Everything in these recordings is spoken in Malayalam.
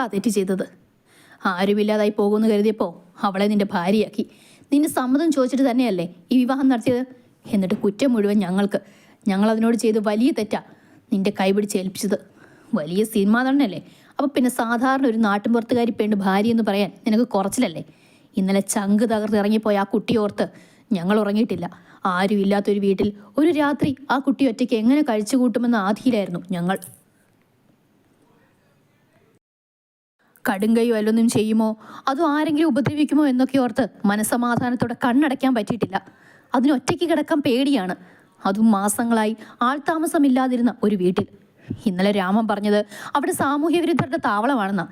ഞങ്ങളാ തെറ്റ് ചെയ്തത്. ആരുമില്ലാതായി പോകുമെന്ന് കരുതിയപ്പോൾ അവളെ നിന്റെ ഭാര്യയാക്കി. നിന്റെ സമ്മതം ചോദിച്ചിട്ട് തന്നെയല്ലേ ഈ വിവാഹം നടത്തിയത്? എന്നിട്ട് കുറ്റം മുഴുവൻ ഞങ്ങൾക്ക്. ഞങ്ങൾ അതിനോട് ചെയ്ത് വലിയ തെറ്റാ നിന്റെ കൈപിടിച്ച് ഏൽപ്പിച്ചത്. വലിയ സിനിമ നടനല്ലേ. അപ്പോൾ പിന്നെ സാധാരണ ഒരു നാട്ടുമ്പുറത്തുകാരി പെണ്ണ് ഭാര്യ എന്ന് പറയാൻ നിനക്ക് കുറച്ചിലല്ലേ? ഇന്നലെ ചങ്ക് തകർത്ത് ഇറങ്ങിപ്പോയ ആ കുട്ടി ഓർത്ത് ഞങ്ങൾ ഉറങ്ങിയിട്ടില്ല. ആരും ഇല്ലാത്തൊരു വീട്ടിൽ ഒരു രാത്രി ആ കുട്ടി ഒറ്റയ്ക്ക് എങ്ങനെ കഴിച്ചു കൂട്ടുമെന്ന ആധിയിലായിരുന്നു ഞങ്ങൾ. കടുങ്കൈ വല്ലൊന്നും ചെയ്യുമോ? അതോ ആരെങ്കിലും ഉപദ്രവിക്കുമോ എന്നൊക്കെ ഓർത്ത് മനസമാധാനത്തോടെ കണ്ണടയ്ക്കാൻ പറ്റിയിട്ടില്ല. അതിന് ഒറ്റയ്ക്ക് കിടക്കാൻ പേടിയാണ്. അതും മാസങ്ങളായി ആൾതാമസമില്ലാതിരുന്ന ഒരു വീട്ടിൽ. ഇന്നലെ രാമൻ പറഞ്ഞത് അവിടെ സാമൂഹ്യ വിരുദ്ധരുടെ താവളമാണെന്നാ.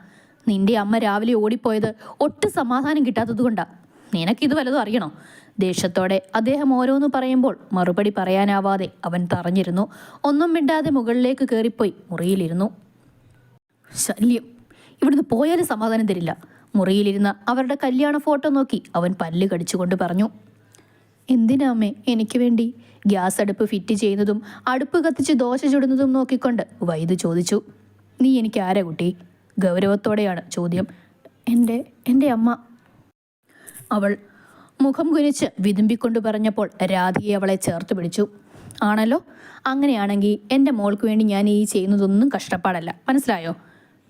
നിന്റെ അമ്മ രാവിലെ ഓടിപ്പോയത് ഒട്ടും സമാധാനം കിട്ടാത്തത് കൊണ്ടാ. നിനക്കിത് വല്ലതും അറിയണോ? ദേഷ്യത്തോടെ അദ്ദേഹം ഓരോന്ന് പറയുമ്പോൾ മറുപടി പറയാനാവാതെ അവൻ തറഞ്ഞിരുന്നു. ഒന്നും മിണ്ടാതെ മുകളിലേക്ക് കയറിപ്പോയി മുറിയിലിരുന്നു. ശല്യം. ഇവിടുന്ന് പോയാലും സമാധാനം തരില്ല. മുറിയിലിരുന്ന അവരുടെ കല്യാണ ഫോട്ടോ നോക്കി അവൻ പല്ല് കടിച്ചുകൊണ്ട് പറഞ്ഞു എന്തിനാമേ എനിക്ക് വേണ്ടി? ഗ്യാസ് അടുപ്പ് ഫിറ്റ് ചെയ്യുന്നതും അടുപ്പ് കത്തിച്ച് ദോശ ചുടുന്നതും നോക്കിക്കൊണ്ട് വൈദ് ചോദിച്ചു നീ എനിക്ക് ആരാ കുട്ടി? ഗൗരവത്തോടെയാണ് ചോദ്യം എന്റെ എന്റെ അമ്മ. അവൾ മുഖം കുനിച്ച് വിതുമ്പിക്കൊണ്ട് പറഞ്ഞപ്പോൾ രാധിയെ അവളെ ചേർത്ത് പിടിച്ചു ആണല്ലോ അങ്ങനെയാണെങ്കിൽ എന്റെ മോൾക്ക് വേണ്ടി ഞാൻ ഈ ചെയ്യുന്നതൊന്നും കഷ്ടപ്പാടല്ല. മനസ്സിലായോ?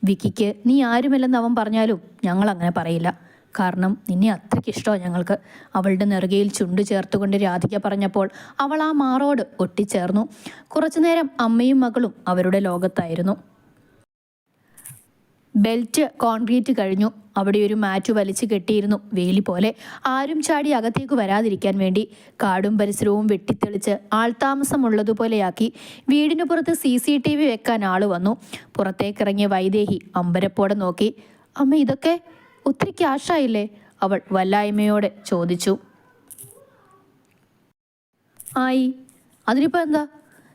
വിക്കിക്ക് നീ ആരുമല്ലെന്ന് അവൻ പറഞ്ഞാലും ഞങ്ങൾ അങ്ങനെ പറയില്ല. കാരണം നിന്നെ അത്രയ്ക്ക് ഞങ്ങൾക്ക്. അവളുടെ നെറുകയിൽ ചുണ്ടു ചേർത്തുകൊണ്ട് രാധിക പറഞ്ഞപ്പോൾ അവൾ ആ മാറോട് ഒട്ടിച്ചേർന്നു. കുറച്ചുനേരം അമ്മയും മകളും അവരുടെ ലോകത്തായിരുന്നു. ബെൽറ്റ് കോൺക്രീറ്റ് കഴിഞ്ഞു. അവിടെ ഒരു മാറ്റ് വലിച്ചു കെട്ടിയിരുന്നു. വേലി പോലെ ആരും ചാടി അകത്തേക്ക് വരാതിരിക്കാൻ വേണ്ടി കാടും പരിസരവും വെട്ടിത്തെളിച്ച് ആൾതാമസമുള്ളതുപോലെയാക്കി വീടിനു പുറത്ത് സി സി ടി വി വെക്കാൻ ആൾ വന്നു. പുറത്തേക്കിറങ്ങിയ വൈദേഹി അമ്പരപ്പോടെ നോക്കി അമ്മ ഇതൊക്കെ ഒത്തിരി ക്യാഷായില്ലേ അവൾ വല്ലായ്മയോടെ ചോദിച്ചു. ആയി. അതിനിപ്പോൾ എന്താ?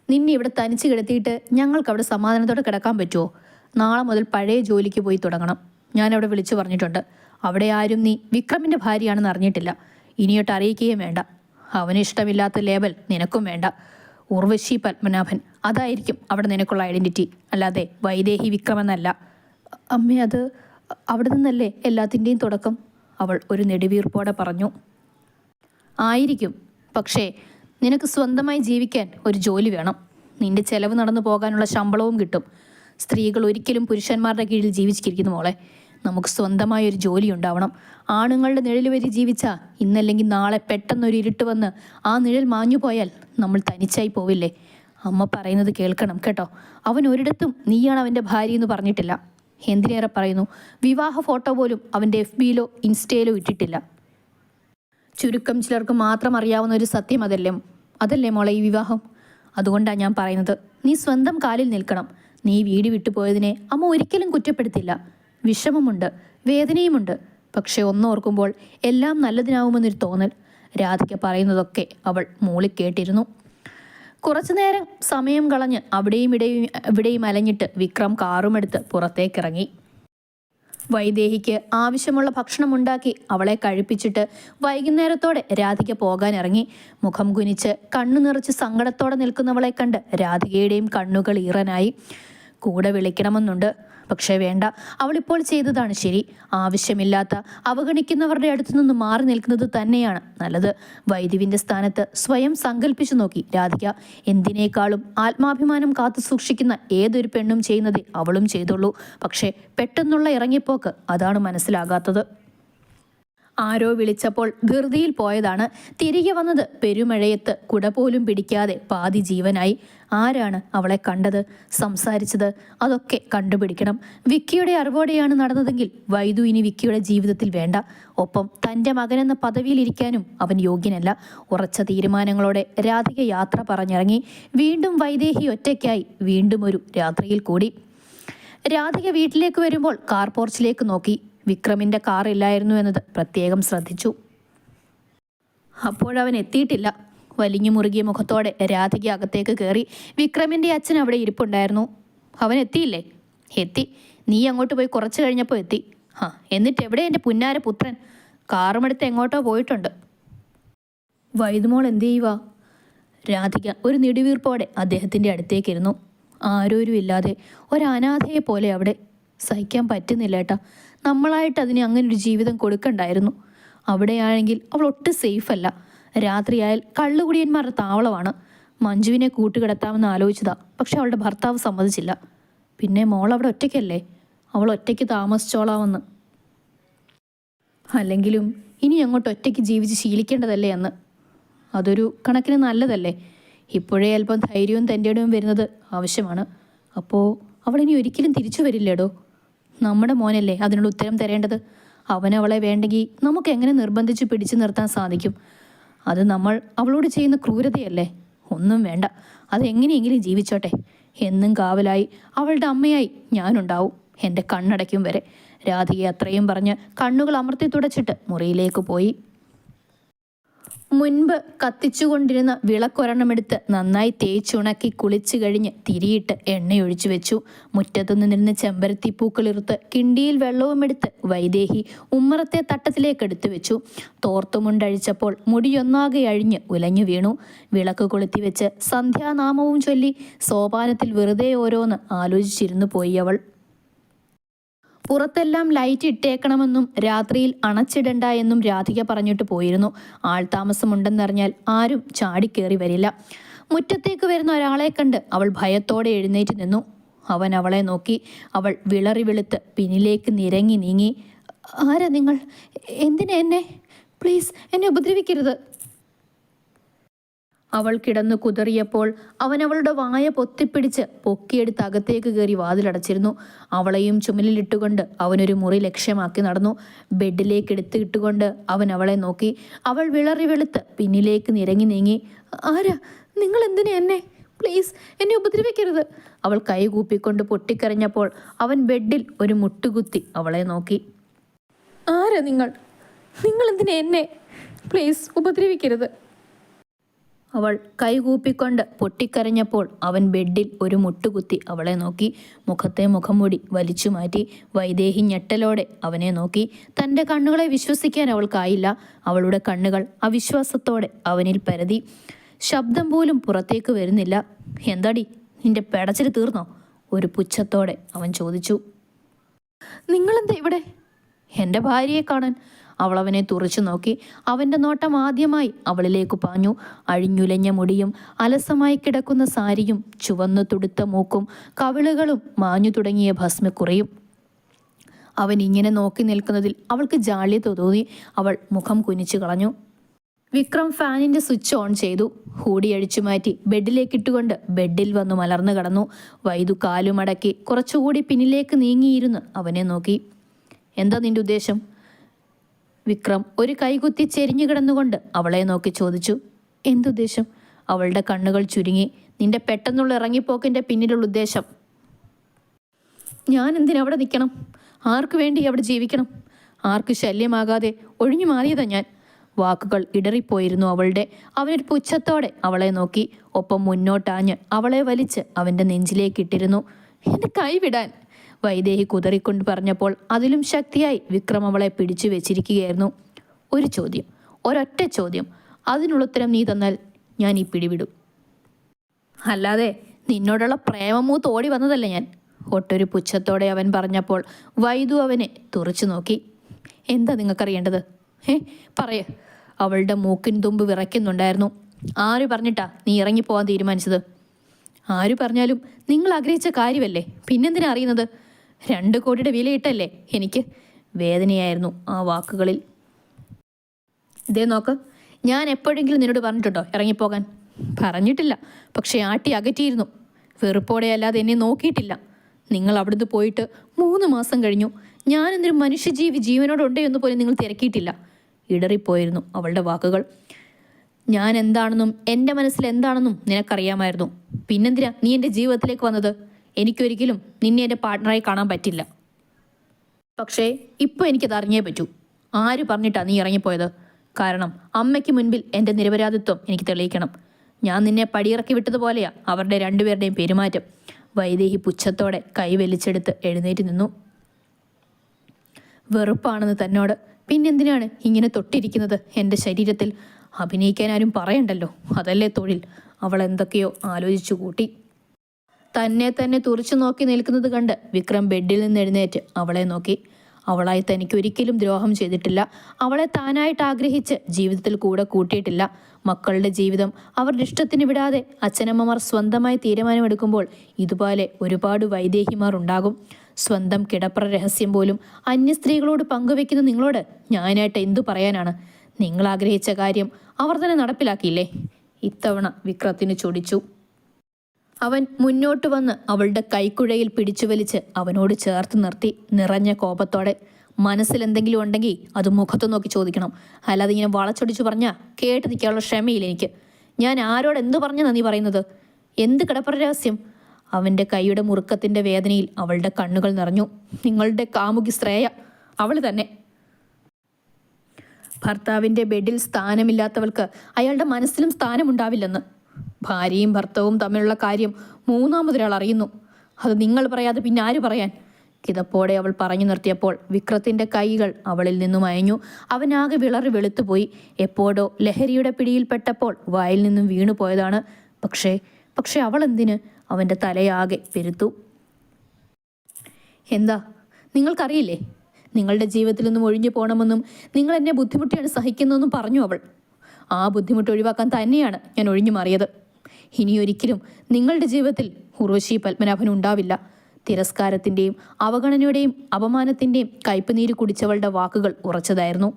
നിന്നെ ഇവിടെ തനിച്ച് കിടത്തിയിട്ട് ഞങ്ങൾക്ക് അവിടെ സമാധാനത്തോടെ കിടക്കാൻ പറ്റുമോ നാളെ മുതൽ പഴയ ജോലിക്ക് പോയി തുടങ്ങണം. ഞാൻ അവിടെ വിളിച്ചു പറഞ്ഞിട്ടുണ്ട്. അവിടെ ആരും നീ വിക്രമിന്റെ ഭാര്യയാണെന്ന് അറിഞ്ഞിട്ടില്ല. ഇനിയൊട്ട് അറിയിക്കുകയും വേണ്ട. അവന് ഇഷ്ടമില്ലാത്ത ലേബൽ നിനക്കും വേണ്ട. ഉർവശി പത്മനാഭൻ അതായിരിക്കും അവിടെ നിനക്കുള്ള ഐഡന്റിറ്റി അല്ലാതെ വൈദേഹി വിക്രം എന്നല്ല അമ്മേ അത് അവിടെ നിന്നല്ലേ എല്ലാത്തിന്റെയും തുടക്കം? അവൾ ഒരു നെടുവീർപ്പോടെ പറഞ്ഞു. ആയിരിക്കും. പക്ഷേ നിനക്ക് സ്വന്തമായി ജീവിക്കാൻ ഒരു ജോലി വേണം. നിന്റെ ചെലവ് നടന്നു പോകാനുള്ള ശമ്പളവും കിട്ടും. സ്ത്രീകൾ ഒരിക്കലും പുരുഷന്മാരുടെ കീഴിൽ ജീവിച്ചിരിക്കുന്നു മോളെ. നമുക്ക് സ്വന്തമായ ഒരു ജോലി ഉണ്ടാവണം. ആണുങ്ങളുടെ നിഴൽ വരി ജീവിച്ച ഇന്നല്ലെങ്കിൽ നാളെ പെട്ടെന്നൊരു ഇരുട്ട് വന്ന് ആ നിഴൽ മാഞ്ഞു പോയാൽ നമ്മൾ തനിച്ചായി പോവില്ലേ? അമ്മ പറയുന്നത് കേൾക്കണം കേട്ടോ. അവൻ ഒരിടത്തും നീയാണ് അവന്റെ ഭാര്യ എന്ന് പറഞ്ഞിട്ടില്ല. എന്തിനേറെ പറയുന്നു വിവാഹ ഫോട്ടോ പോലും അവന്റെ എഫ് ബിയിലോ ഇൻസ്റ്റയിലോ ഇട്ടിട്ടില്ല. ചുരുക്കം ചിലർക്ക് മാത്രം അറിയാവുന്ന ഒരു സത്യം അതല്ലേ അതല്ലേ മോളെ ഈ വിവാഹം? അതുകൊണ്ടാണ് ഞാൻ പറയുന്നത് നീ സ്വന്തം കാലിൽ നിൽക്കണം. നീ വീട് വിട്ടുപോയതിനെ അമ്മ ഒരിക്കലും കുറ്റപ്പെടുത്തില്ല. വിഷമമുണ്ട് വേദനയുമുണ്ട്. പക്ഷെ ഒന്നോർക്കുമ്പോൾ എല്ലാം നല്ലതിനാവുമെന്നൊരു തോന്നൽ. രാധിക പറയുന്നതൊക്കെ അവൾ മൂളിക്കേട്ടിരുന്നു കുറച്ചുനേരം സമയം കളഞ്ഞ് അവിടെയും ഇടയും ഇവിടെയും അലഞ്ഞിട്ട് വിക്രം കാറുമെടുത്ത് പുറത്തേക്കിറങ്ങി. വൈദേഹിക്ക് ആവശ്യമുള്ള ഭക്ഷണം ഉണ്ടാക്കി അവളെ കഴിപ്പിച്ചിട്ട് വൈകുന്നേരത്തോടെ രാധിക പോകാനിറങ്ങി. മുഖം കുനിച്ച് കണ്ണു നിറച്ച് സങ്കടത്തോടെ നിൽക്കുന്നവളെ കണ്ട് രാധികയുടെയും കണ്ണുകൾ ഈറനായി. കൂടെ വിളിക്കണമെന്നുണ്ട്. പക്ഷേ വേണ്ട. അവളിപ്പോൾ ചെയ്തതാണ് ശരി. ആവശ്യമില്ലാത്ത അവഗണിക്കുന്നവരുടെ അടുത്തു നിന്ന് മാറി നിൽക്കുന്നത് തന്നെയാണ് നല്ലത്. വൈദ്യുവിന്റെ സ്ഥാനത്ത് സ്വയം സങ്കല്പിച്ചു നോക്കി. രാധിക എന്തിനേക്കാളും ആത്മാഭിമാനം കാത്തു സൂക്ഷിക്കുന്ന ഏതൊരു പെണ്ണും ചെയ്യുന്നതേ അവളും ചെയ്തുള്ളൂ. പക്ഷേ പെട്ടെന്നുള്ള ഇറങ്ങിപ്പോക്ക് അതാണ് മനസ്സിലാകാത്തത്. ആരോ വിളിച്ചപ്പോൾ ധൃതിയിൽ പോയതാണ്. തിരികെ വന്നത് പെരുമഴയത്ത് കുട പോലും പിടിക്കാതെ പാതി ജീവനായി. ആരാണ് അവളെ കണ്ടത്? സംസാരിച്ചത് അതൊക്കെ കണ്ടുപിടിക്കണം. വിക്കിയുടെ അറിവോടെയാണ് നടന്നതെങ്കിൽ വൈദു ഇനി വിക്കിയുടെ ജീവിതത്തിൽ വേണ്ട. ഒപ്പം തന്റെ മകനെന്ന പദവിയിലിരിക്കാനും അവൻ യോഗ്യനല്ല. ഉറച്ച തീരുമാനങ്ങളോടെ രാധിക യാത്ര പറഞ്ഞിറങ്ങി. വീണ്ടും വൈദേഹി ഒറ്റയ്ക്കായി വീണ്ടും ഒരു രാത്രിയിൽ കൂടി. രാധിക വീട്ടിലേക്ക് വരുമ്പോൾ കാർ പോർച്ചിലേക്ക് നോക്കി. വിക്രമിന്റെ കാർ ഇല്ലായിരുന്നു എന്നത് പ്രത്യേകം ശ്രദ്ധിച്ചു. അപ്പോഴവൻ എത്തിയിട്ടില്ല. വലിഞ്ഞു മുറുകിയ മുഖത്തോടെ രാധിക അകത്തേക്ക് കയറി വിക്രമിന്റെ അച്ഛൻ അവിടെ ഇരിപ്പുണ്ടായിരുന്നു. അവൻ എത്തിയില്ലേ? എത്തി. നീ അങ്ങോട്ട് പോയി കുറച്ച് കഴിഞ്ഞപ്പോൾ എത്തി. ആ എന്നിട്ട് എവിടെ എന്റെ പുന്നാര പുത്രൻ? കാറുമെടുത്ത് എങ്ങോട്ടോ പോയിട്ടുണ്ട്. വൈദ്യമോൾ എന്ത് ചെയ്യുവാ? രാധിക ഒരു നെടുവീർപ്പോടെ അദ്ദേഹത്തിന്റെ അടുത്തേക്കിരുന്നു ആരോരുമില്ലാതെ ഒരനാഥയെ പോലെ അവിടെ സഹിക്കാൻ പറ്റുന്നില്ല ഏട്ടാ. നമ്മളായിട്ട് അതിന് അങ്ങനെ ഒരു ജീവിതം കൊടുക്കണ്ടായിരുന്നു. അവിടെയാണെങ്കിൽ അവൾ ഒട്ടും സേഫ് അല്ല രാത്രിയായാൽ കള്ളുകുടിയന്മാരുടെ താവളമാണ്. മഞ്ജുവിനെ കൂട്ടുകിടത്താമെന്ന് ആലോചിച്ചതാ. പക്ഷെ അവളുടെ ഭർത്താവ് സമ്മതിച്ചില്ല. പിന്നെ മോൾ അവിടെ ഒറ്റയ്ക്കല്ലേ? അവൾ ഒറ്റയ്ക്ക് താമസിച്ചോളാമെന്ന്. അല്ലെങ്കിലും ഇനി അങ്ങോട്ട് ഒറ്റയ്ക്ക് ജീവിച്ച് ശീലിക്കേണ്ടതല്ലേ എന്ന് അതൊരു കണക്കിന് നല്ലതല്ലേ? ഇപ്പോഴേ അല്പം ധൈര്യവും തന്റെയും വരുന്നത് ആവശ്യമാണ്. അപ്പോൾ അവളിനി ഒരിക്കലും തിരിച്ചു വരില്ലേടോ? നമ്മുടെ മോനല്ലേ അതിനുള്ള ഉത്തരം തരേണ്ടത്? അവനവളെ വേണ്ടെങ്കിൽ നമുക്ക് എങ്ങനെ നിർബന്ധിച്ച് പിടിച്ചു നിർത്താൻ സാധിക്കും? അത് നമ്മൾ അവളോട് ചെയ്യുന്ന ക്രൂരതയല്ലേ? ഒന്നും വേണ്ട. അത് എങ്ങനെയെങ്കിലും ജീവിച്ചോട്ടെ. എന്നും കാവലായി അവളുടെ അമ്മയായി ഞാനുണ്ടാവും. എന്റെ കണ്ണടയ്ക്കും വരെ. രാധികയെ അത്രയും പറഞ്ഞ് കണ്ണുകൾ അമർത്തി തുടച്ചിട്ട് മുറിയിലേക്ക് പോയി. മുൻപ് കത്തിച്ചുകൊണ്ടിരുന്ന വിളക്കൊരെണ്ണമെടുത്ത് നന്നായി തേച്ചുണക്കി കുളിച്ചു കഴിഞ്ഞ് തിരിയിട്ട് എണ്ണയൊഴിച്ചു വെച്ചു. മുറ്റത്തുനിന്ന് നിന്ന് ചെമ്പരത്തി പൂക്കളിറുത്ത് കിണ്ടിയിൽ വെള്ളവുമെടുത്ത് വൈദേഹി ഉമ്മറത്തെ തട്ടത്തിലേക്ക് എടുത്തു വെച്ചു. തോർത്തുമുണ്ടഴിച്ചപ്പോൾ മുടിയൊന്നാകെ അഴിഞ്ഞ് ഉലഞ്ഞു വീണു. വിളക്ക് കൊളുത്തി വെച്ച് സന്ധ്യാനാമവും ചൊല്ലി സോപാനത്തിൽ വെറുതെ ഓരോന്ന് ആലോചിച്ചിരുന്നു പോയി അവൾ. പുറത്തെല്ലാം ലൈറ്റ് ഇട്ടേക്കണമെന്നും രാത്രിയിൽ അണച്ചിടണ്ട എന്നും രാധിക പറഞ്ഞിട്ട് പോയിരുന്നു. ആൾതാമസമുണ്ടെന്നറിഞ്ഞാൽ ആരും ചാടിക്കേറി വരില്ല. മുറ്റത്തേക്ക് വരുന്ന ഒരാളെ കണ്ട് അവൾ ഭയത്തോടെ എഴുന്നേറ്റ് നിന്നു. അവൻ അവളെ നോക്കി. അവൾ വിളറി വെളുത്ത് പിന്നിലേക്ക് നിരങ്ങി നീങ്ങി ആരാ നിങ്ങൾ? എന്തിനെ എന്നെ? പ്ലീസ് എന്നെ ഉപദ്രവിക്കരുത്. അവൾ കിടന്നു കുതറിയപ്പോൾ അവൻ അവളുടെ വായ പൊത്തിപ്പിടിച്ച് പൊക്കിയെടുത്ത് അകത്തേക്ക് കയറി വാതിലടച്ചിരുന്നു. അവളെയും ചുമലിലിട്ടുകൊണ്ട് അവനൊരു മുറി ലക്ഷ്യമാക്കി നടന്നു. ബെഡിലേക്ക് എടുത്ത് ഇട്ടുകൊണ്ട് അവൻ അവളെ നോക്കി. അവൾ വിളറി വെളുത്ത് പിന്നിലേക്ക് നിരങ്ങി നീങ്ങി ആരാ? നിങ്ങൾ എന്തിനാ എന്നെ? പ്ലീസ് എന്നെ ഉപദ്രവിക്കരുത്. അവൾ കൈ കൂപ്പിക്കൊണ്ട് പൊട്ടിക്കരഞ്ഞപ്പോൾ അവൻ ബെഡിൽ ഒരു മുട്ടുകുത്തി അവളെ നോക്കി. ആരാ നിങ്ങൾ? നിങ്ങൾ എന്തിനാ എന്നെ? പ്ലീസ് ഉപദ്രവിക്കരുത്. അവൾ കൈകൂപ്പിക്കൊണ്ട് പൊട്ടിക്കരഞ്ഞപ്പോൾ അവൻ ബെഡിൽ ഒരു മുട്ടുകുത്തി അവളെ നോക്കി. മുഖത്തെ മുഖംമൂടി വലിച്ചു മാറ്റി. വൈദേഹി ഞെട്ടലോടെ അവനെ നോക്കി. തന്റെ കണ്ണുകളെ വിശ്വസിക്കാൻ അവൾക്കായില്ല. അവളുടെ കണ്ണുകൾ അവിശ്വാസത്തോടെ അവനിൽ പരതി. ശബ്ദം പോലും പുറത്തേക്ക് വരുന്നില്ല. എന്താടി? നിന്റെ പെടച്ചിൽ തീർന്നോ? ഒരു പുച്ഛത്തോടെ അവൻ ചോദിച്ചു. നിങ്ങളെന്താ ഇവിടെ? എന്റെ ഭാര്യയെ കാണാൻ അവൾ അവനെ തുറച്ചു നോക്കി. അവന്റെ നോട്ടം ആദ്യമായി അവളിലേക്ക് പാഞ്ഞു. അഴിഞ്ഞുലഞ്ഞ മുടിയും അലസമായി കിടക്കുന്ന സാരിയും ചുവന്നു തുടുത്ത മൂക്കും കവിളുകളും മാഞ്ഞു തുടങ്ങിയ ഭസ്മക്കുറയും. അവൻ ഇങ്ങനെ നോക്കി നിൽക്കുന്നതിൽ അവൾക്ക് ജാള്യത തോന്നി. അവൾ മുഖം കുനിച്ചു കളഞ്ഞു. വിക്രം ഫാനിന്റെ സ്വിച്ച് ഓൺ ചെയ്തു. ഹൂടി അഴിച്ചു മാറ്റി ബെഡിലേക്ക് ഇട്ടുകൊണ്ട് ബെഡിൽ വന്നു മലർന്നു കടന്നു. വൈദു കാലുമടക്കി കുറച്ചുകൂടി പിന്നിലേക്ക് നീങ്ങിയിരുന്ന് അവനെ നോക്കി. എന്താ നിന്റെ ഉദ്ദേശം? വിക്രം ഒരു കൈകുത്തി ചെരിഞ്ഞു കിടന്നുകൊണ്ട് അവളെ നോക്കി ചോദിച്ചു എന്തുദ്ദേശം? അവളുടെ കണ്ണുകൾ ചുരുങ്ങി. നിന്റെ പെട്ടെന്നുള്ള ഇറങ്ങിപ്പോക്കിന്റെ പിന്നിലുള്ള ഉദ്ദേശം. ഞാൻ എന്തിനവിടെ നിൽക്കണം? ആർക്ക് വേണ്ടി അവിടെ ജീവിക്കണം? ആർക്ക് ശല്യമാകാതെ ഒഴിഞ്ഞു മാറിയതാ ഞാൻ. വാക്കുകൾ ഇടറിപ്പോയിരുന്നു അവളുടെ. അവനൊരു പുച്ഛത്തോടെ അവളെ നോക്കി. ഒപ്പം മുന്നോട്ടാഞ്ഞ് അവളെ വലിച്ച് അവന്റെ നെഞ്ചിലേക്കിട്ടിരുന്നു എന്റെ കൈ വിടാൻ വൈദേഹി കുതറിക്കൊണ്ട് പറഞ്ഞപ്പോൾ അതിലും ശക്തിയായി വിക്രം അവളെ പിടിച്ചു വെച്ചിരിക്കുകയായിരുന്നു. ഒരു ചോദ്യം ഒരൊറ്റ ചോദ്യം. അതിനുള്ള ഉത്തരം നീ തന്നാൽ ഞാൻ ഈ പിടിവിടും. അല്ലാതെ നിന്നോടുള്ള പ്രേമമൂത്ത് തോടി വന്നതല്ല ഞാൻ? ഒട്ടൊരു പുച്ഛത്തോടെ അവൻ പറഞ്ഞപ്പോൾ വൈദു അവനെ തുറച്ചു നോക്കി. എന്താ നിങ്ങൾക്കറിയേണ്ടത്? ഏ പറയ. അവളുടെ മൂക്കിൻ തുമ്പ് വിറയ്ക്കുന്നുണ്ടായിരുന്നു. ആര് പറഞ്ഞിട്ടാ നീ ഇറങ്ങിപ്പോവാൻ തീരുമാനിച്ചത്? ആര് പറഞ്ഞാലും നിങ്ങൾ ആഗ്രഹിച്ച കാര്യമല്ലേ? പിന്നെന്തിനാ അറിയുന്നത്? രണ്ട് കോടിയുടെ വിലയിട്ടല്ലേ എനിക്ക്? വേദനയായിരുന്നു ആ വാക്കുകളിൽ. ഇതേ നോക്ക് ഞാൻ എപ്പോഴെങ്കിലും നിന്നോട് പറഞ്ഞിട്ടുണ്ടോ ഇറങ്ങിപ്പോകാൻ? പറഞ്ഞിട്ടില്ല പക്ഷേ ആട്ടി അകറ്റിയിരുന്നു. വെറുപ്പോടെ അല്ലാതെ എന്നെ നോക്കിയിട്ടില്ല. നിങ്ങൾ അവിടുന്ന് പോയിട്ട് മൂന്ന് മാസം കഴിഞ്ഞു. ഞാൻ എന്തൊരു മനുഷ്യജീവി ജീവനോടുണ്ടേ എന്ന് പോലും നിങ്ങൾ തിരക്കിയിട്ടില്ല. ഇടറിപ്പോയിരുന്നു അവളുടെ വാക്കുകൾ. ഞാൻ എന്താണെന്നും എന്റെ മനസ്സിൽ എന്താണെന്നും നിനക്കറിയാമായിരുന്നു. പിന്നെന്തിനാ നീ എന്റെ ജീവിതത്തിലേക്ക് വന്നത്? എനിക്കൊരിക്കലും നിന്നെ എന്റെ പാർട്ട്ണറായി കാണാൻ പറ്റില്ല. പക്ഷേ ഇപ്പോൾ എനിക്കത് അറിഞ്ഞേ പറ്റൂ. ആര് പറഞ്ഞിട്ടാ നീ ഇറങ്ങിപ്പോയത്? കാരണം അമ്മയ്ക്ക് മുൻപിൽ എന്റെ നിരപരാധിത്വം എനിക്ക് തെളിയിക്കണം. ഞാൻ നിന്നെ പടിയിറക്കി വിട്ടതുപോലെയാ അവരുടെ രണ്ടുപേരുടെയും പെരുമാറ്റം. വൈദേഹി പുച്ഛത്തോടെ കൈ വലിച്ചെടുത്ത് എഴുന്നേറ്റ് നിന്നു. വെറുപ്പാണെന്ന് തന്നോട്. പിന്നെന്തിനാണ് ഇങ്ങനെ തൊട്ടിരിക്കുന്നത് എന്റെ ശരീരത്തിൽ? അഭിനയിക്കാൻ ആരും പറയണ്ടല്ലോ. അതല്ലേ തൊഴിൽ. അവൾ എന്തൊക്കെയോ ആലോചിച്ചു കൂട്ടി തന്നെ തന്നെ തുറച്ചു നോക്കി നിൽക്കുന്നത് കണ്ട് വിക്രം ബെഡിൽ നിന്ന് എഴുന്നേറ്റ് അവളെ നോക്കി. അവളായി തനിക്ക് ഒരിക്കലും ദ്രോഹം ചെയ്തിട്ടില്ല. അവളെ താനായിട്ട് ആഗ്രഹിച്ച് ജീവിതത്തിൽ കൂടെ കൂട്ടിയിട്ടില്ല. മക്കളുടെ ജീവിതം അവരുടെ ഇഷ്ടത്തിന് വിടാതെ അച്ഛനമ്മമാർ സ്വന്തമായി തീരുമാനമെടുക്കുമ്പോൾ ഇതുപോലെ ഒരുപാട് വൈദേഹിമാർ ഉണ്ടാകും. സ്വന്തം കിടപ്ര രഹസ്യം പോലും അന്യ സ്ത്രീകളോട് പങ്കുവെക്കുന്ന നിങ്ങളോട് ഞാനായിട്ട് എന്തു പറയാനാണ്? നിങ്ങൾ ആഗ്രഹിച്ച കാര്യം അവർ തന്നെ നടപ്പിലാക്കിയില്ലേ? ഇത്തവണ വിക്രത്തിന് ചൊടിച്ചു. അവൻ മുന്നോട്ട് വന്ന് അവളുടെ കൈക്കുഴയിൽ പിടിച്ചു വലിച്ച് അവനോട് ചേർത്ത് നിർത്തി നിറഞ്ഞ കോപത്തോടെ മനസ്സിൽ എന്തെങ്കിലും ഉണ്ടെങ്കിൽ അത് മുഖത്ത് നോക്കി ചോദിക്കണം. അല്ലാതെ ഇങ്ങനെ വളച്ചൊടിച്ചു പറഞ്ഞാൽ കേട്ട് നിൽക്കാനുള്ള ക്ഷമയില്ല എനിക്ക്. ഞാൻ ആരോട് എന്തു പറഞ്ഞു നന്ദി പറയുന്നത്? എന്ത് കിടപ്പറ രഹസ്യം? അവന്റെ കൈയുടെ മുറുക്കത്തിന്റെ വേദനയിൽ അവളുടെ കണ്ണുകൾ നിറഞ്ഞു. നിങ്ങളുടെ കാമുകി ശ്രേയ അവൾ തന്നെ. ഭർത്താവിന്റെ ബെഡിൽ സ്ഥാനമില്ലാത്തവൾക്ക് അയാളുടെ മനസ്സിലും സ്ഥാനമുണ്ടാവില്ലെന്ന് ഭാര്യയും ഭർത്താവും തമ്മിലുള്ള കാര്യം മൂന്നാമതൊരാൾ അറിയുന്നു. അത് നിങ്ങൾ പറയാതെ പിന്നെ ആര് പറയാൻ? കിതപ്പോടെ അവൾ പറഞ്ഞു നിർത്തിയപ്പോൾ വിക്രത്തിന്റെ കൈകൾ അവളിൽ നിന്നും അയഞ്ഞു. അവനാകെ വിളറി വെളുത്തുപോയി. എപ്പോഴോ ലഹരിയുടെ പിടിയിൽപ്പെട്ടപ്പോൾ വായിൽ നിന്നും വീണു പോയതാണ്. പക്ഷേ പക്ഷെ അവൾ എന്തിന്? അവന്റെ തലയാകെ പെരുത്തു. എന്താ? നിങ്ങൾക്കറിയില്ലേ? നിങ്ങളുടെ ജീവിതത്തിൽ നിന്നും ഒഴിഞ്ഞു പോകണമെന്നും നിങ്ങൾ എന്നെ ബുദ്ധിമുട്ടിയാണ് സഹിക്കുന്നതെന്നും പറഞ്ഞു അവൾ. ആ ബുദ്ധിമുട്ട് ഒഴിവാക്കാൻ തന്നെയാണ് ഞാൻ ഒഴിഞ്ഞു മാറിയത്. ഇനിയൊരിക്കലും നിങ്ങളുടെ ജീവിതത്തിൽ ഉർവശി പത്മനാഭൻ ഉണ്ടാവില്ല. തിരസ്കാരത്തിന്റെയും അവഗണനയുടെയും അപമാനത്തിന്റെയും കയ്പുനീര് കുടിച്ചവളുടെ വാക്കുകൾ ഉറച്ചതായിരുന്നു.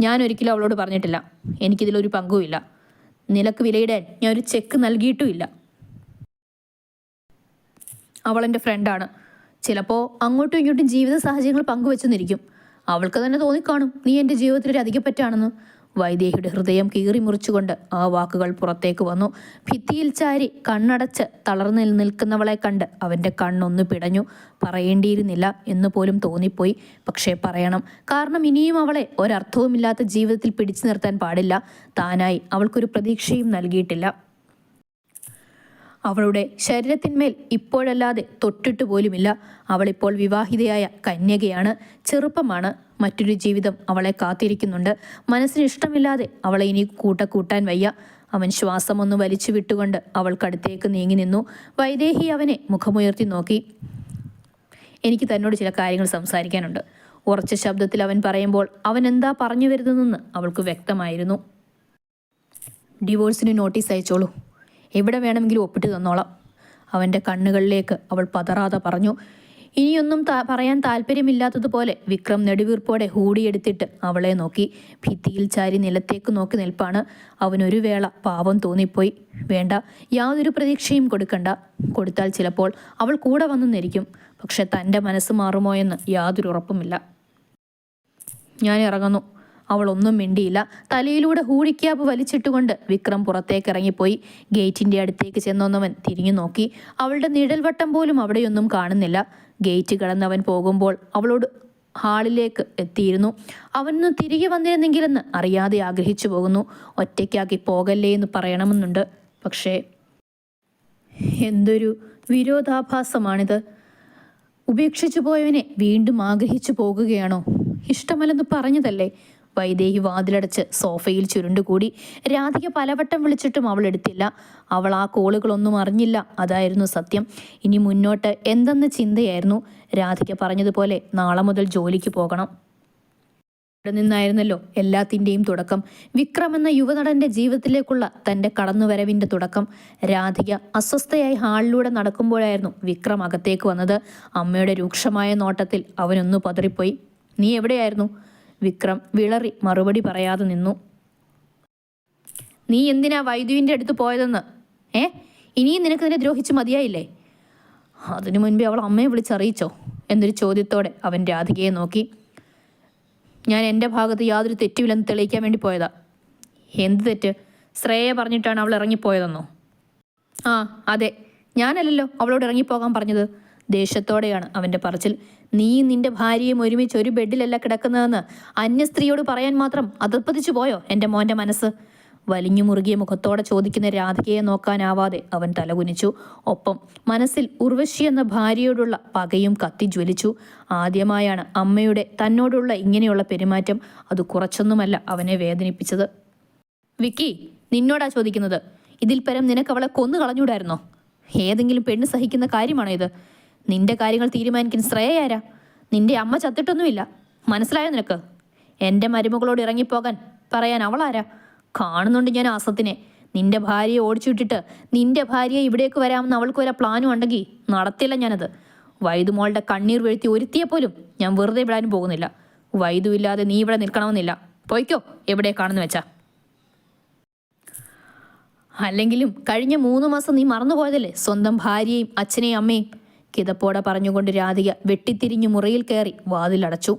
ഞാൻ ഒരിക്കലും അവളോട് പറഞ്ഞിട്ടില്ല. എനിക്കിതിലൊരു പങ്കുമില്ല. നിലയ്ക്ക് വിലയിടാൻ ഞാൻ ഒരു ചെക്ക് നൽകിയിട്ടുമില്ല. അവൾ എന്റെ ഫ്രണ്ടാണ്. ചിലപ്പോൾ അങ്ങോട്ടും ഇങ്ങോട്ടും ജീവിത സാഹചര്യങ്ങൾ പങ്കുവെച്ചെന്നിരിക്കും. അവൾക്ക് തന്നെ തോന്നിക്കാണും നീ എന്റെ ജീവിതത്തിൽ ഒരു അധികപ്പറ്റാണെന്ന് വൈദേഹിയുടെ ഹൃദയം കീറിമുറിച്ചുകൊണ്ട് ആ വാക്കുകൾ പുറത്തേക്ക് വന്നു. ഭിത്തിയിൽ ചാരി കണ്ണടച്ച് തളർന്നു നിൽക്കുന്നവളെ കണ്ട് അവന്റെ കണ്ണൊന്ന് പിടഞ്ഞു. പറയേണ്ടിയിരുന്നില്ല എന്ന് പോലും തോന്നിപ്പോയി. പക്ഷേ പറയണം. കാരണം ഇനിയും അവളെ ഒരർത്ഥവുമില്ലാത്ത ജീവിതത്തിൽ പിടിച്ചു നിർത്താൻ പാടില്ല. താനായി അവൾക്കൊരു പ്രതീക്ഷയും നൽകിയിട്ടില്ല. അവളുടെ ശരീരത്തിന്മേൽ ഇപ്പോഴല്ലാതെ തൊട്ടിട്ട് പോലുമില്ല. അവളിപ്പോൾ വിവാഹിതയായ കന്യകയാണ്. ചെറുപ്പമാണ്. മറ്റൊരു ജീവിതം അവളെ കാത്തിരിക്കുന്നുണ്ട്. മനസ്സിന് ഇഷ്ടമില്ലാതെ അവളെ ഇനി കൂട്ട കൂട്ടാൻ വയ്യ. അവൻ ശ്വാസമൊന്ന് വലിച്ചു വിട്ടുകൊണ്ട് അവൾക്കടുത്തേക്ക് നീങ്ങി നിന്നു. വൈദേഹി അവനെ മുഖമുയർത്തി നോക്കി. എനിക്ക് തന്നോട് ചില കാര്യങ്ങൾ സംസാരിക്കാനുണ്ട്. ഉറച്ച ശബ്ദത്തിൽ അവൻ പറയുമ്പോൾ അവൻ എന്താ പറഞ്ഞു വരുന്നതെന്ന് അവൾക്ക് വ്യക്തമായിരുന്നു. ഡിവോഴ്സിന് നോട്ടീസ് അയച്ചോളൂ. എവിടെ വേണമെങ്കിലും ഒപ്പിട്ട് തന്നോളാം. അവന്റെ കണ്ണുകളിലേക്ക് അവൾ പതറാതെ പറഞ്ഞു ഇനിയൊന്നും താ പറയാൻ താല്പര്യമില്ലാത്തതുപോലെ വിക്രം നെടുവീർപ്പോടെ ഹൂടിയെടുത്തിട്ട് അവളെ നോക്കി. ഭിത്തിയിൽ ചാരി നിലത്തേക്ക് നോക്കി നിൽപ്പാണ്. അവനൊരു വേള പാവം തോന്നിപ്പോയി. വേണ്ട യാതൊരു പ്രതീക്ഷയും കൊടുക്കണ്ട. കൊടുത്താൽ ചിലപ്പോൾ അവൾ കൂടെ വന്നു നിരിക്കും. പക്ഷെ തന്റെ മനസ്സ് മാറുമോ എന്ന് യാതൊരു ഉറപ്പുമില്ല. ഞാൻ ഇറങ്ങുന്നു. അവൾ ഒന്നും മിണ്ടിയില്ല. തലയിലൂടെ ഹൂഴിക്യാപ്പ് വലിച്ചിട്ടുകൊണ്ട് വിക്രം പുറത്തേക്ക് ഇറങ്ങിപ്പോയി ഗേറ്റിന്റെ അടുത്തേക്ക് ചെന്നൊന്നവൻ തിരിഞ്ഞു നോക്കി. അവളുടെ നിഴൽവട്ടം പോലും അവിടെയൊന്നും കാണുന്നില്ല. ഗേറ്റ് കടന്നവൻ പോകുമ്പോൾ അവളോട് ഹാളിലേക്ക് എത്തിയിരുന്നു. അവനൊന്ന് തിരികെ വന്നിരുന്നെങ്കിലെന്ന് അറിയാതെ ആഗ്രഹിച്ചു പോകുന്നു. ഒറ്റയ്ക്കാക്കി പോകല്ലേ എന്ന് പറയണമെന്നുണ്ട്. പക്ഷേ എന്തൊരു വിരോധാഭാസമാണിത്. ഉപേക്ഷിച്ചു പോയവനെ വീണ്ടും ആഗ്രഹിച്ചു പോകുകയാണോ? ഇഷ്ടമല്ലെന്ന് പറഞ്ഞതല്ലേ? വൈദേഹി വാതിലടച്ച് സോഫയിൽ ചുരുണ്ടുകൂടി രാധിക പലവട്ടം വിളിച്ചിട്ടും അവൾ എടുത്തില്ല. അവൾ ആ കോളുകളൊന്നും അറിഞ്ഞില്ല. അതായിരുന്നു സത്യം. ഇനി മുന്നോട്ട് എന്തെന്ന ചിന്തയായിരുന്നു. രാധിക പറഞ്ഞതുപോലെ നാളെ മുതൽ ജോലിക്ക് പോകണം. ഇവിടെ നിന്നായിരുന്നല്ലോ എല്ലാത്തിന്റെയും തുടക്കം. വിക്രം എന്ന യുവനടന്റെ ജീവിതത്തിലേക്കുള്ള തന്റെ കടന്നുവരവിന്റെ തുടക്കം. രാധിക അസ്വസ്ഥയായി ഹാളിലൂടെ നടക്കുമ്പോഴായിരുന്നു വിക്രം അകത്തേക്ക് വന്നത്. അമ്മയുടെ രൂക്ഷമായ നോട്ടത്തിൽ അവനൊന്നു പതറിപ്പോയി. നീ എവിടെയായിരുന്നു? വിക്രം വിളറി മറുപടി പറയാതെ നിന്നു. നീ എന്തിനാ വൈദ്യുവിന്റെ അടുത്ത് പോയതെന്ന്? ഏ? ഇനിയും നിനക്ക് നിന്നെ ദ്രോഹിച്ച് മതിയായില്ലേ? അതിനു മുൻപേ അവൾ അമ്മയെ വിളിച്ചറിയിച്ചോ? എന്നൊരു ചോദ്യത്തോടെ അവൻ രാധികയെ നോക്കി. ഞാൻ എന്റെ ഭാഗത്ത് യാതൊരു തെറ്റുമില്ലെന്ന് തെളിയിക്കാൻ വേണ്ടി പോയതാ. എന്ത് തെറ്റ്? ശ്രേയ പറഞ്ഞിട്ടാണ് അവൾ ഇറങ്ങിപ്പോയതെന്നോ? ആ അതെ. ഞാനല്ലല്ലോ അവളോട് ഇറങ്ങിപ്പോകാൻ പറഞ്ഞത്. ദേഷ്യത്തോടെയാണ് അവന്റെ പറച്ചിൽ. നീ നിന്റെ ഭാര്യയും ഒരുമിച്ച് ഒരു ബെഡിലല്ല കിടക്കുന്നതെന്ന് അന്യ സ്ത്രീയോട് പറയാൻ മാത്രം അതിർപ്പതിച്ചു പോയോ എന്റെ മോന്റെ മനസ്സ്? വലിഞ്ഞു മുറുകിയ മുഖത്തോടെ ചോദിക്കുന്ന രാധികയെ നോക്കാനാവാതെ അവൻ തലകുനിച്ചു. ഒപ്പം മനസ്സിൽ ഉർവശി എന്ന ഭാര്യയോടുള്ള പകയും കത്തി ജ്വലിച്ചു. ആദ്യമായാണ് അമ്മയുടെ തന്നോടുള്ള ഇങ്ങനെയുള്ള പെരുമാറ്റം. അത് കുറച്ചൊന്നുമല്ല അവനെ വേദനിപ്പിച്ചത്. വിക്കി നിന്നോടാ ചോദിക്കുന്നത്. ഇതിൽ പരം നിനക്ക് അവളെ കൊന്നു കളഞ്ഞൂടായിരുന്നോ ഏതെങ്കിലും പെണ്ണ് സഹിക്കുന്ന കാര്യമാണോ ഇത്? നിന്റെ കാര്യങ്ങൾ തീരുമാനിക്കാൻ ശ്രേയാരാ നിന്റെ അമ്മ ചത്തിട്ടൊന്നുമില്ല. മനസ്സിലായോ നിനക്ക്? എന്റെ മരുമകളോട് ഇറങ്ങിപ്പോകാൻ പറയാൻ അവളാരാ? കാണുന്നുണ്ട് ഞാൻ ആസത്തിനെ. നിന്റെ ഭാര്യയെ ഓടിച്ചുവിട്ടിട്ട് നിന്റെ ഭാര്യയെ ഇവിടേക്ക് വരാമെന്ന് അവൾക്ക് വരെ പ്ലാനും ഉണ്ടെങ്കിൽ നടത്തില്ല ഞാനത്. വൈദുമോളുടെ കണ്ണീർ വീഴ്ത്തി ഒരുത്തിയെ പോലും ഞാൻ വെറുതെ വിടാനും പോകുന്നില്ല. വൈദു ഇല്ലാതെ നീ ഇവിടെ നിൽക്കണമെന്നില്ല. പോയിക്കോ എവിടേക്കാണെന്ന് വെച്ചാ. അല്ലെങ്കിലും കഴിഞ്ഞ മൂന്ന് മാസം നീ മറന്നുപോയതല്ലേ? സ്വന്തം ഭാര്യയും അച്ഛനെയും അമ്മയും കിതപ്പോടെ പറഞ്ഞുകൊണ്ട് രാധിക വെട്ടിത്തിരിഞ്ഞു മുറിയിൽ കയറി വാതിലടച്ചു.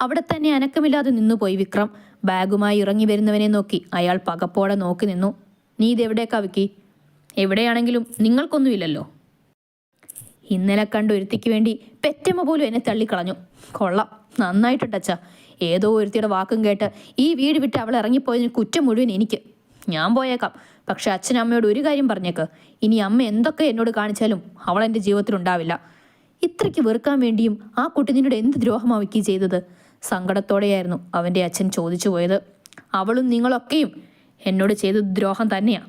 അവിടെ തന്നെ അനക്കമില്ലാതെ നിന്നുപോയി വിക്രം. ബാഗുമായി ഇറങ്ങി വരുന്നവനെ നോക്കി അയാൾ പകപ്പോടെ നോക്കി നിന്നു. നീ ഇതെവിടേക്കാ വിക്കി? എവിടെയാണെങ്കിലും നിങ്ങൾക്കൊന്നുമില്ലല്ലോ. ഇന്നലെ കണ്ട ഒരുത്തിക്ക് വേണ്ടി പെറ്റമ്മ പോലും എന്നെ തള്ളിക്കളഞ്ഞു. കൊള്ളാം. നന്നായിട്ടുണ്ടച്ച. ഏതോ ഒരുത്തിയുടെ വാക്കും കേട്ട് ഈ വീട് വിട്ട് അവൾ ഇറങ്ങിപ്പോയതിന് കുറ്റം മുഴുവൻ എനിക്ക്. ഞാൻ പോയേക്കാം. പക്ഷെ അച്ഛൻ അമ്മയോട് ഒരു കാര്യം പറഞ്ഞേക്ക്. ഇനി അമ്മ എന്തൊക്കെ എന്നോട് കാണിച്ചാലും അവൾ എന്റെ ജീവിതത്തിൽ ഉണ്ടാവില്ല. ഇത്രയ്ക്ക് വെറുക്കാൻ വേണ്ടിയും ആ കുട്ടി നിന്നോട് എന്ത് ദ്രോഹമാ വിക്കി ചെയ്തത്? സങ്കടത്തോടെയായിരുന്നു അവന്റെ അച്ഛൻ ചോദിച്ചു പോയത്. അവളും നിങ്ങളൊക്കെയും എന്നോട് ചെയ്ത ദ്രോഹം തന്നെയാണ്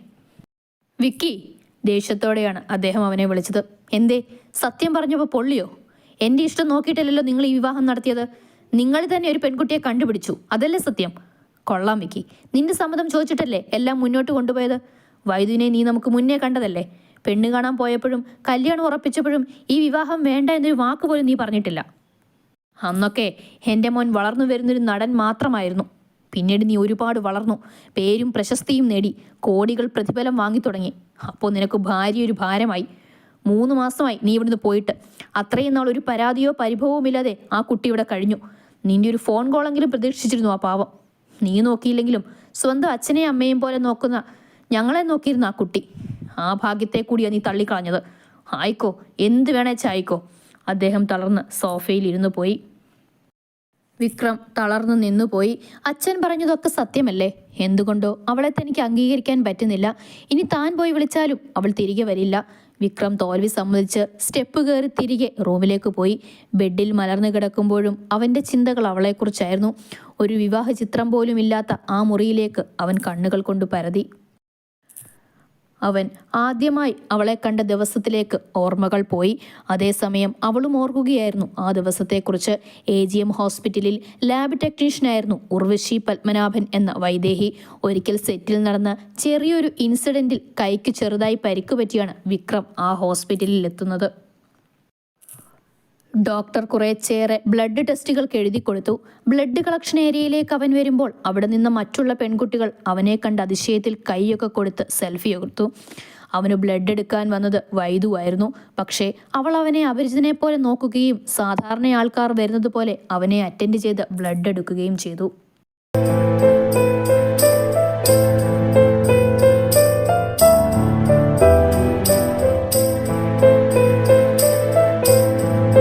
വിക്കി ദേഷ്യത്തോടെയാണ് അദ്ദേഹം അവനെ വിളിച്ചത്. എന്തേ സത്യം പറഞ്ഞപ്പോൾ പൊള്ളിയോ? എന്റെ ഇഷ്ടം നോക്കിയിട്ടല്ലല്ലോ നിങ്ങൾ ഈ വിവാഹം നടത്തിയത്. നിങ്ങൾ തന്നെ ഒരു പെൺകുട്ടിയെ കണ്ടുപിടിച്ചു. അതല്ലേ സത്യം? കൊള്ളാം വിക്കി. നിന്റെ സമ്മതം ചോദിച്ചിട്ടല്ലേ എല്ലാം മുന്നോട്ട് കൊണ്ടുപോയത്? വൈദ്യുവിനെ നീ നമുക്ക് മുന്നേ കണ്ടതല്ലേ? പെണ്ണ് കാണാൻ പോയപ്പോഴും കല്യാണം ഉറപ്പിച്ചപ്പോഴും ഈ വിവാഹം വേണ്ട എന്നൊരു വാക്ക് പോലും നീ പറഞ്ഞിട്ടില്ല. അന്നൊക്കെ എന്റെ മോൻ വളർന്നു വരുന്നൊരു നടൻ മാത്രമായിരുന്നു. പിന്നീട് നീ ഒരുപാട് വളർന്നു. പേരും പ്രശസ്തിയും നേടി. കോടികൾ പ്രതിഫലം വാങ്ങി തുടങ്ങി. അപ്പോൾ നിനക്ക് ഭാര്യ ഒരു ഭാരമായി. മൂന്ന് മാസമായി നീ ഇവിടുന്ന് പോയിട്ട്. അത്രയും നാൾ ഒരു പരാതിയോ പരിഭവവുമില്ലാതെ ആ കുട്ടി ഇവിടെ കഴിഞ്ഞു. നിന്റെ ഒരു ഫോൺ കോളെങ്കിലും പ്രതീക്ഷിച്ചിരുന്നു ആ പാവം. നീ നോക്കിയില്ലെങ്കിലും സ്വന്തം അച്ഛനെയും അമ്മയും പോലെ നോക്കുന്ന ഞങ്ങളെ നോക്കിയിരുന്ന ആ കുട്ടി. ആ ഭാഗ്യത്തെ കൂടിയാണ് നീ തള്ളിക്കളഞ്ഞത്. ആയിക്കോ എന്ത് വേണേച്ചാ ആയിക്കോ അദ്ദേഹം തളർന്ന് സോഫയിൽ ഇരുന്നു പോയി. വിക്രം തളർന്നു നിന്നുപോയി അച്ഛൻ പറഞ്ഞതൊക്കെ സത്യമല്ലേ? എന്തുകൊണ്ടോ അവളെ തനിക്ക് അംഗീകരിക്കാൻ പറ്റുന്നില്ല. ഇനി താൻ പോയി വിളിച്ചാലും അവൾ തിരികെ വരില്ല. വിക്രം തോൽവി സമ്മതിച്ച് സ്റ്റെപ്പ് കയറി തിരികെ റൂമിലേക്ക് പോയി. ബെഡിൽ മലർന്നു കിടക്കുമ്പോഴും അവന്റെ ചിന്തകൾ അവളെക്കുറിച്ചായിരുന്നു. ഒരു വിവാഹ ചിത്രം പോലും ഇല്ലാത്ത ആ മുറിയിലേക്ക് അവൻ കണ്ണുകൾ കൊണ്ട് പരതി. അവൻ ആദ്യമായി അവളെ കണ്ട ദിവസത്തിലേക്ക് ഓർമ്മകൾ പോയി. അതേസമയം അവളും ഓർക്കുകയായിരുന്നു. ആ ദിവസത്തെക്കുറിച്ച് എ ജി എം ഹോസ്പിറ്റലിൽ ലാബ് ടെക്നീഷ്യനായിരുന്നു ഉർവശി പത്മനാഭൻ എന്ന വൈദേഹി. ഒരിക്കൽ സെറ്റിൽ നടന്ന ചെറിയൊരു ഇൻസിഡന്റിൽ കൈക്ക് ചെറുതായി പരിക്ക് പറ്റിയാണ് വിക്രം ആ ഹോസ്പിറ്റലിൽ എത്തുന്നത് ഡോക്ടർ കുറേച്ചേറെ ബ്ലഡ് ടെസ്റ്റുകൾക്ക് എഴുതി കൊടുത്തു. ബ്ലഡ് കളക്ഷൻ ഏരിയയിലേക്ക് അവൻ വരുമ്പോൾ അവിടെ നിന്ന് മറ്റുള്ള പെൺകുട്ടികൾ അവനെ കണ്ട അതിശയത്തിൽ കൈയൊക്കെ കൊടുത്ത് സെൽഫി എടുത്തു അവന് ബ്ലഡ് എടുക്കാൻ വന്നത് വൈദുവായിരുന്നു പക്ഷേ അവൾ അവനെ അപരിചിതനെ പോലെ നോക്കുകയും സാധാരണ ആൾക്കാർ വരുന്നത് പോലെ അവനെ അറ്റൻഡ് ചെയ്ത് ബ്ലഡ് എടുക്കുകയും ചെയ്തു.